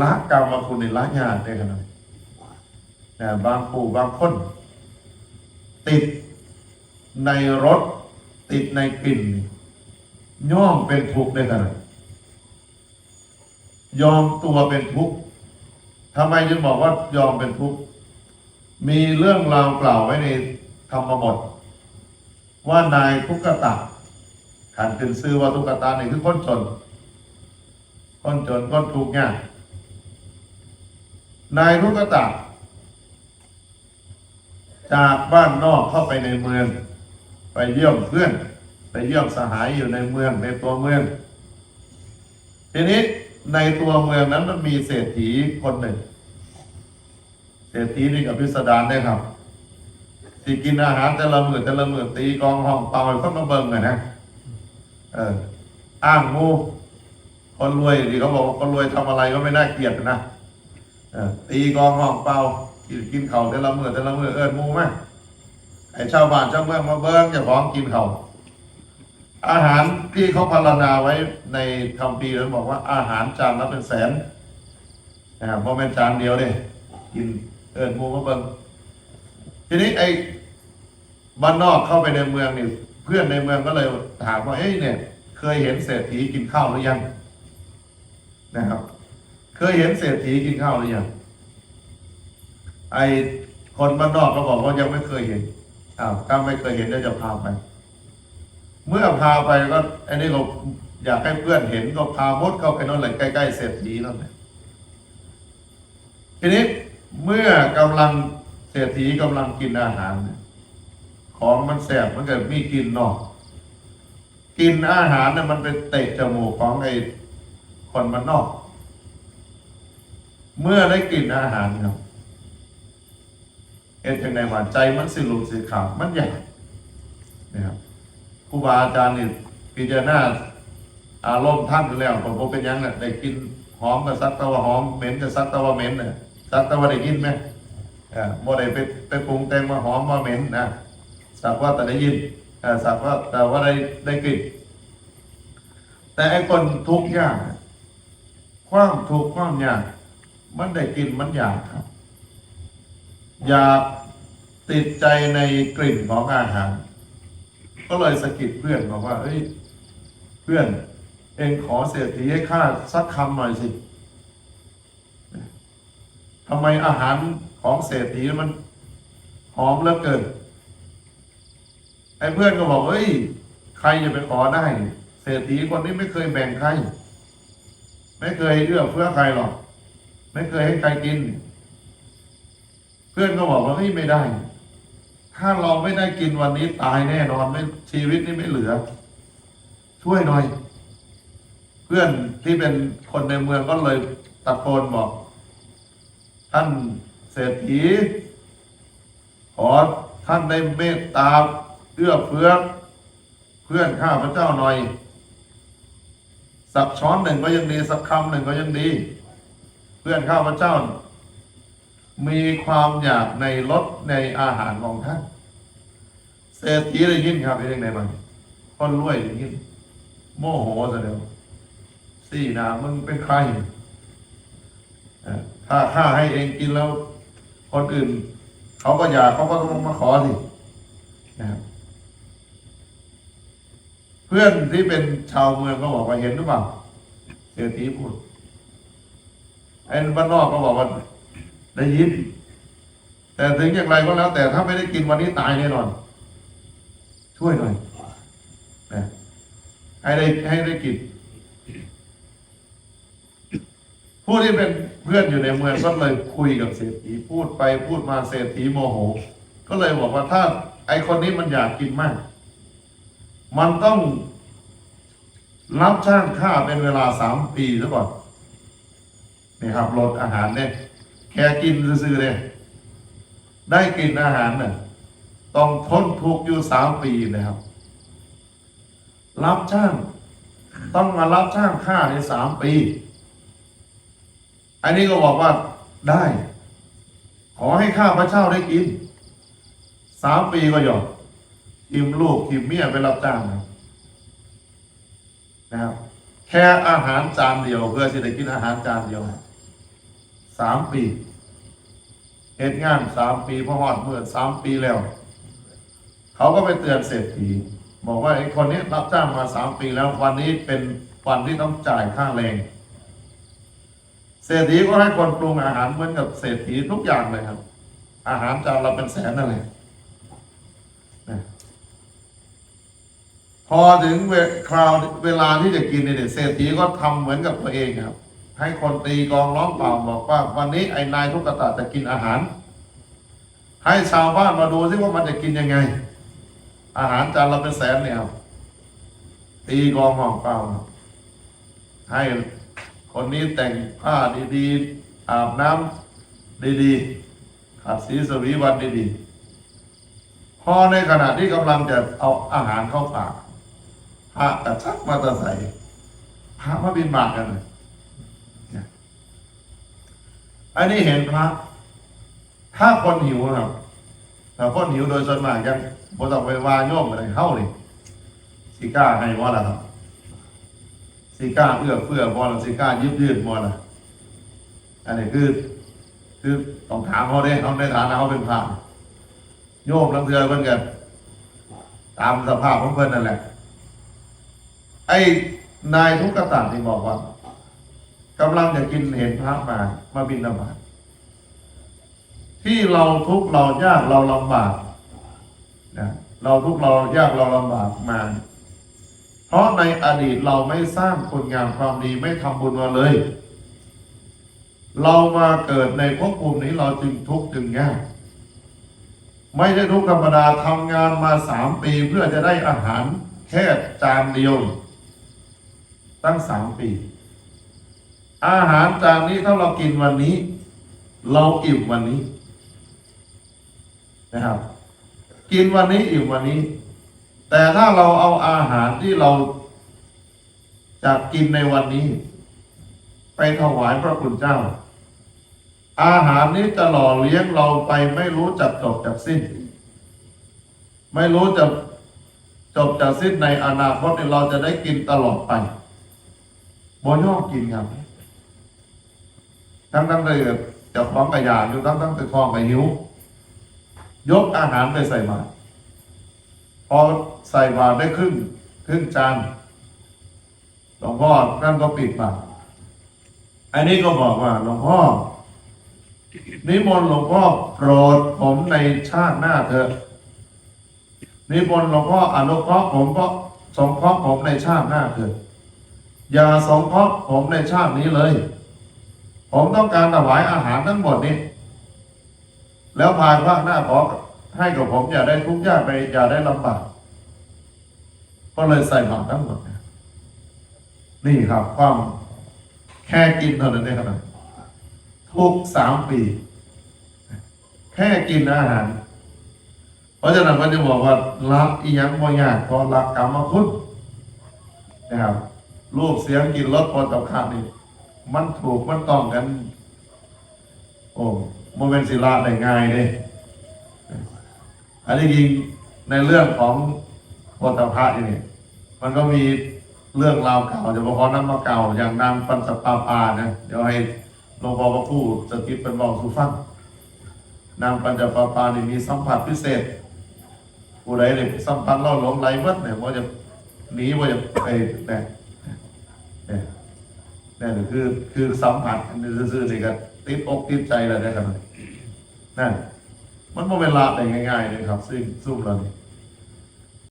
ละกรรมคุณในละญาติได้ขนาดนี้นะบางปู่บางคน ติดในรถ ติดในกลิ่น ย่อมเป็นทุกข์ได้ขนาดยอมตัวเป็นทุกข์ทำไมจึงบอกว่ายอมเป็นทุกข์มีเรื่องราวกล่าวไว้ในธรรมบท ว่านายทุกขตะขันขึ้นซื้อว่าทุกขตะนี่คือคนจน คนจนคนทุกข์ยาก นายทุกขตะ จากบ้านนอกเข้าไปในเมือง ไปเยี่ยมเพื่อน ไปเยี่ยมสหายอยู่ในเมืองในตัวเมือง ทีนี้ในตัวเมืองนั้นมันมีเศรษฐีคนหนึ่ง เศรษฐีนี่กับพิสดารได้ครับที่กินอาหารแต่ละมือแต่ละมือตีกองห้องเป่าให้คนมาเบิ่งอะนะเอออ้างมูคนรวยที่เขาบอกว่าคนรวยทำอะไรก็ไม่น่าเกลียดนะ ตีกองห้องเป่ากินกินเข่าวแต่ละมือแต่ละมือเอิญมูไหมไอ้ชาวบ้านชาวเมืองมาเบิ้งจะของกินเข่าวอาหารที่เขาพรรณนาไว้ในคำพีนั้นบอกว่าอาหารจานละเป็นแสนนะครับเพราะเป็นจานเดียวเด้กินเอิญมูมาเบิ้งทีนี้ไอ้บ้านนอกเข้าไปในเมืองนี่เพื่อนในเมืองก็เลยถามว่าเอ้ยเนี่ย เคยเห็นเศรษฐีกินข้าวหรือยังนะครับ เคยเห็นเศรษฐีกินข้าวหรือยังไอคนบ้านนอกก็บอกว่ายังไม่เคยเห็นอ้าวถ้าไม่เคยเห็นเดี๋ยวจะพาไป เมื่อพาไปก็อันนี้ก็อยากให้เพื่อนเห็นก็พามดเข้าไปนั่นแหละใกล้ๆเศรษฐีนั่นแหละทีนี้เมื่อกำลังเศรษฐีกำลังกินอาหารเนี่ยของมันแสบมันเกิดมีกลินเนอกกินอาหารเนี่ยมันเป็นเตะจมูกของไอ้คนมันนอก เมื่อได้กลิ่นอาหารครับเอ็นจังในว่าใจมันสิลุกสิขาวมันใหญ่นะครับครูบาอาจารย์นี่พิจารณาอารมณ์ท่านอแล้วผมก็เป็นยังน่ะได้กินหอมกับซักตะวะหอมเหม็นกับซักตะวะเหม็นน่ะซักตะวะได้กินไหมอ่าโมได้ไปไปปรุงแต่งมาหอมมาเหม็นนะสักว่าแต่ได้ยินอ่าสักว่าแต่ว่าได้ได้กลิ่นแต่ไอ้คนทุกข์ยากความทุกข์ความยาก มันได้กลิ่นมันอยากครับ อยากติดใจในกลิ่นของอาหาร ก็เลยสะกิดเพื่อนบอกว่า เอ้ย เพื่อน เองขอเศรษฐีให้ข้าสักคำหน่อยสิทำไมอาหารของเศรษฐีมันหอมเหลือเกินไอ้เพื่อนก็บอกเอ้ย ใครจะไปขอได้ เศรษฐีคนนี้ไม่เคยแบ่งใคร ไม่เคยเอื้อเฟื้อใครหรอก ไม่เคยให้ใครกิน เพื่อนก็บอกว่าเฮ้ยไม่ได้ ถ้าเราไม่ได้กินวันนี้ตายแน่นอนไม่ชีวิตนี้ไม่เหลือ ช่วยหน่อย เพื่อนที่เป็นคนในเมืองก็เลยตะโกนบอก ท่านเศรษฐีขอท่านได้เมตตาเอื้อเฟื้อเพื่อนข้าพระเจ้าหน่อย สักช้อนหนึ่งก็ยังดี สักคำหนึ่งก็ยังดี พื่อนข้าพระเจ้า มีความอยากในรสในอาหารของท่านเศรษฐีได้ยินครับเป็นยังไงบ้างคนรวยได้ยิน โมโหซะเดียวสี่นามึงเป็นใครอ่อถ้าข้าให้เองกินแล้ว คนอื่น เขาก็อยากเขาก็ต้องมาขอสินะครับเพื่อนที่เป็นชาวเมืองก็บอกว่าเห็นหรือเปล่าเศรษฐีพูด ไอ้บ้านนอกก็บอกว่าได้ยิน แต่ถึงอย่างไรก็แล้ว แต่ถ้าไม่ได้กินวันนี้ตายแน่นอน ช่วยหน่อยนะให้ได้ให้ได้กินผู้ที่เป็นเพื่อนอยู่ในเมืองก็เลยคุยกับเศรษฐีพูดไปพูดมาเศรษฐีโมโห ก็เลยบอกว่าถ้า ไอคนนี้มันอยากกินมาก มันต้องรับจ้างค่าเป็นเวลาสามปีซะก่อน นี่ครับลดอาหารเนี่ยแค่กินซื่อๆเนี่ยได้กินอาหารเนี่ยต้องทนทุกข์อยู่สามปีนะครับ รับจ้างต้องมารับจ้างค่าในสามปี อันนี้ก็บอกว่าได้ ขอให้ข้าพระเจ้าได้กินสามปีก็ยอมทิมลูกทิมเมียไปรับจ้างนะนะครับแค่อาหารจานเดียวเพื่อที่จะกินอาหารจานเดียว สามปีเหตุงานสามปีพอหอดเมื่อสามปีแล้ว เขาก็ไปเตือนเศรษฐีบอกว่าไอ้คนนี้รับจ้างมาสามปีแล้ววันนี้เป็นวันที่ต้องจ่ายค่าแรงเศรษฐีก็ให้คนปรุงอาหารเหมือนกับเศรษฐีทุกอย่างเลยครับ อาหารจานเราเป็นแสนนั่นแหละพอถึงเวคราวเวลาที่จะกินเนี่ยเศรษฐีก็ทำเหมือนกับตัวเองครับ ให้คนตีกองร้องเปล่าบอกว่า วันนี้ไอ้นายทุกกตะจะกินอาหาร ให้ชาวบ้านมาดูซิว่ามันจะกินยังไง อาหารจานเราเป็นแสนเนี่ยตีกองห้องเปล่า ให้คนนี้แต่งผ้าดีๆ อาบน้ำดีๆขัดสีสวีวันดีๆพอในขณะที่กำลังจะเอาอาหารเข้าปากพระกระชักมาตะใส่พระมาบินบากันเลย อันนี้เห็นพระ ถ้าคนหิวครับถ้าคนหิวโดยส่วนมากยังบ่ต้องไปวาโยมอะไรเข้าเลยสิกล้าให้ว่าละครับสิกล้าเอื้อเฟื้อบ่ละสิกล้ายืดยืดบ่ละอันนี้คือ คือต้องถามเขาเด้เขาในฐานะเขาเป็นพระโยมลังเทือเพิ่นกันตามสภาพของเพิ่นนั่นแหละไอ้นายทุกกตันที่บอกว่า กำลังจะกินเห็นพระมา มาบินบาตที่เราทุกข์เรายากเราลำบากนะเราทุกข์เรายากเราลำบากมา เพราะในอดีตเราไม่สร้างคุณงามความดีไม่ทำบุญมาเลย เรามาเกิดในภพภูมินี้เราจึงทุกข์จึงยากไม่ใช่ทุกข์ธรรมดาทำงานมาสามปีเพื่อจะได้อาหารแค่จานเดียว ตั้งสามปี อาหารจานนี้ถ้าเรากินวันนี้ เราอิ่มวันนี้นะครับ กินวันนี้อิ่มวันนี้ แต่ถ้าเราเอาอาหารที่เราจะกินในวันนี้ ไปถวายพระคุณเจ้า อาหารนี้จะหล่อเลี้ยงเราไปไม่รู้จักจบจากสิ้น ไม่รู้จะจบจากสิ้นในอนาคตเนี่เราจะได้กินตลอดไปบนย่อมกินครับ ทั้งทั้งเลยจะพร้อมกระยานอยู่ทั้งทั้งแต่ท้องไปหิว ยกอาหารไปใส่บาตรพอใส่บาตรได้ครึ่งครึ่งจานหลวงพ่อนั่นก็ปิดบาตรอันนี้ก็บอกว่าหลวงพ่อนิมนต์หลวงพ่อโปรดผมในชาติหน้าเถอะนิมนต์หลวงพ่ออนุเคราะห์ผมก็สงเคราะห์ผมในชาติหน้าเถอะอย่าสงเคราะห์ผมในชาตินี้เลย ผมต้องการถวายอาหารทั้งหมดนี้ แล้วภายภาคหน้าขอให้กับผมอย่าได้ทุกข์ยากไปอย่าได้ลำบากก็เลยใส่บาตรทั้งหมด นี่ครับ ความแค่กินเท่านั้นเองครับทุกสามปี แค่กินอาหาร เพราะฉะนั้นมันจะบอกว่ารักอีหยังบ่ยากเพราะรักกรรมคุณนะครับรูปเสียงกินรสพอกับขาวนี่ มันถูกมันต้องกัน โอ้โมเมนศิลาได้ง่ายเลยอันนี้จริงในเรื่องของโพธพะนี่มันก็มีเรื่องราวเก่าเฉพาะน้ำมาเก่า อย่างนางปัญจปาปานะเดี๋ยวให้หลวงพ่อพระคู่สกิปเป็นบอกสุฟังนางปัญจปาปานี่มีสัมผัสพิเศษผู้ใดเนี่ยสัมผัสเล่าหลงไหลเมัดเนี่ยว่าจะหนีว่าจะไปเนี่ยเนี่ย นั่นคือคือสัมผัสซื่อๆนี่ก็ติดอกติดใจอะไรได้ขนาดนั่นมันโมเวลาได้ง่ายๆเลยครับซึ่งซุ่มเรานี่